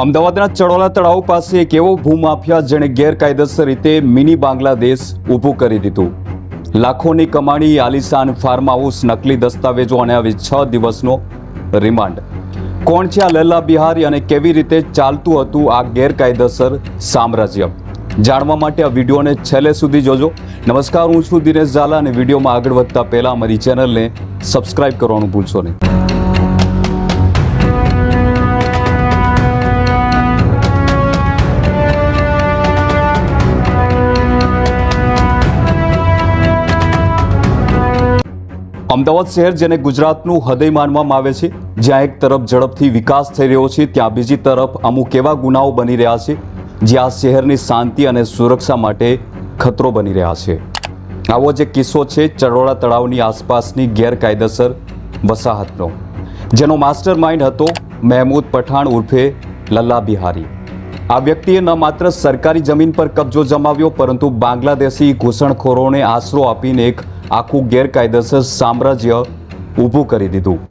અમદાવાદના ચડોલા તળાવ પાસે એક એવો ભૂમાફિયા જેણે ગેરકાયદેસર રીતે મિની બાંગ્લાદેશ ઊભું કરી દીધું. લાખોની કમાણી આલિશાન ફાર્મ હાઉસ નકલી દસ્તાવેજો અને હવે છ દિવસનો રિમાન્ડ. કોણ છે આ લલ્લા બિહારી અને કેવી રીતે ચાલતું હતું આ ગેરકાયદેસર સામ્રાજ્ય? જાણવા માટે આ વિડીયોને છેલ્લે સુધી જોજો. નમસ્કાર, હું છું દિનેશ ઝાલા અને વિડીયોમાં આગળ વધતા પહેલાં અમારી ચેનલને સબસ્ક્રાઇબ કરવાનું ભૂલશો નહીં. અમદાવાદ શહેર જેને ગુજરાતનું હૃદય માનવામાં આવે છે, જ્યાં એક તરફ ઝડપથી વિકાસ થઈ રહ્યો છે, ત્યાં બીજી તરફ અમુક એવા ગુનાઓ બની રહ્યા છે, જે આ શહેરની શાંતિ અને સુરક્ષા માટે ખતરો બની રહ્યા છે. આવો જે કિસ્સો છે ચરોડા તળાવની આસપાસની ગેરકાયદેસર વસાહતનો, જેનો માસ્ટર માઇન્ડ હતો મહેમૂદ પઠાણ ઉર્ફે લલ્લા બિહારી. આ વ્યક્તિએ ન માત્ર સરકારી જમીન પર કબજો જમાવ્યો, પરંતુ બાંગ્લાદેશી ઘૂસણખોરોને આશરો આપીને એક આખું ગેરકાયદેસર સામ્રાજ્ય ઊભું કરી દીધું.